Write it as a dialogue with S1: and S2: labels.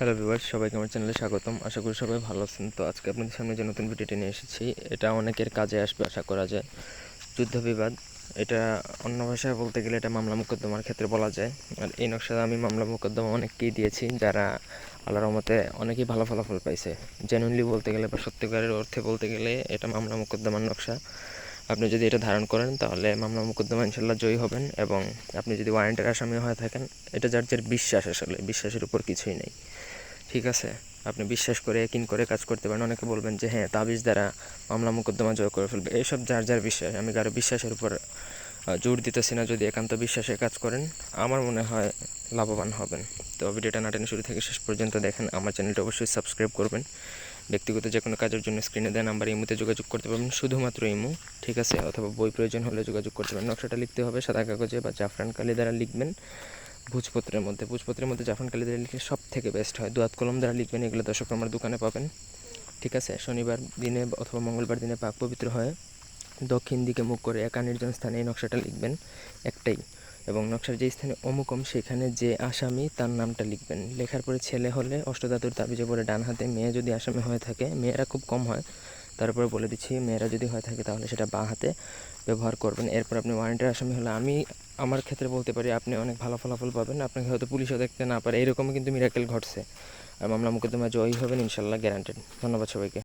S1: Hello viewers সবাইকে আমার চ্যানেলে স্বাগতম। আশা করি সবাই ভালো আছেন। তো আজকে আপনাদের সামনে যে নতুন ভিডিওটি নিয়ে এসেছি, এটা অনেকের কাজে আসবে আশা করা যায়। যুদ্ধ বিবাদ, এটা অন্য ভাষায় বলতে গেলে এটা মামলা মোকদ্দমার ক্ষেত্রে বলা যায়। আর এই নকশা আমি মামলা মোকদ্দমা অনেককেই দিয়েছি, যারা আল্লাহর রহমতে অনেকেই ভালো ফলাফল পাইছে। জেনুইনলি বলতে গেলে বা সত্যিকারের অর্থে বলতে গেলে এটা মামলা মোকদ্দমার নকশা। আপনি যদি এটা ধারণ করেন, তাহলে মামলা মোকদ্দমা ইনশাল্লাহ জয়ী হবেন এবং আপনি যদি ওয়ারেন্টের আসামি হয়ে থাকেন, এটা যার যার বিশ্বাস আসলে, বিশ্বাসের উপর কিছুই নেই। ঠিক আছে? আপনি বিশ্বাস করে কিন করে কাজ করতে পারেন। অনেকে বলবেন যে হ্যাঁ তাবিজ দ্বারা মামলা মোকদ্দমা জয় করে ফেলবে। এইসব যার যার বিশ্বাস, আমি কারও বিশ্বাসের উপর জোর দিতেছি না। যদি একান্ত বিশ্বাসে কাজ করেন, আমার মনে হয় লাভবান হবেন। তো ভিডিওটা নাটেন শুরু থেকে শেষ পর্যন্ত দেখেন। আমার চ্যানেলটা অবশ্যই সাবস্ক্রাইব করবেন। ব্যক্তিগত যে কোনো কাজের জন্য স্ক্রিনে দেন নাম্বার ইমুতে যোগাযোগ করতে পারবেন। শুধুমাত্র ইমু, ঠিক আছে? অথবা বই প্রয়োজন হলে যোগাযোগ করতে পারেন নকশাটা লিখতে হবে সাদা কাগজে বা জাফরান কালি দ্বারা লিখবেন। ভোজপত্রের মধ্যে ভোজপত্রের মধ্যে জাফরান কালি দ্বারা লিখলে সব থেকে বেস্ট হয়। দুয়াত কলম দ্বারা লিখবেন, এগুলো দর্শক আমার দোকানে পাবেন। ঠিক আছে? শনিবার দিনে অথবা মঙ্গলবার দিনে পাক পবিত্র হয়। দক্ষিণ দিকে মুখ করে একা নির্জন স্থানে এই নকশাটা লিখবেন। একটাই। এবং নকশার যে স্থানে অমুকম সেখানে যে আসামি, তার নামটা লিখবেন। লেখার পরে ছেলে হলে অষ্টধাতুর তাবিজে পরে ডান হাতে মেয়ে যদি আসামি হয়ে থাকে, মেয়েরা খুব কম হয়, তারপরে বলে দিচ্ছি মেয়েরা যদি হয়ে থাকে তাহলে সেটা বাঁ হাতে ব্যবহার করবেন। এরপর আপনি ওয়ারেন্টের আসামি হলে আমি আমার ক্ষেত্রে বলতে পারি আপনি অনেক ভালো ফলাফল পাবেন, আপনাকে হয়তো পুলিশও দেখতে না পারে। এরকমই কিন্তু মিরাকেল ঘটছে। আর মামলা মোকদ্দমা জয়ী হবেন, ইনশাল্লাহ গ্যারান্টেড ধন্যবাদ সবাইকে।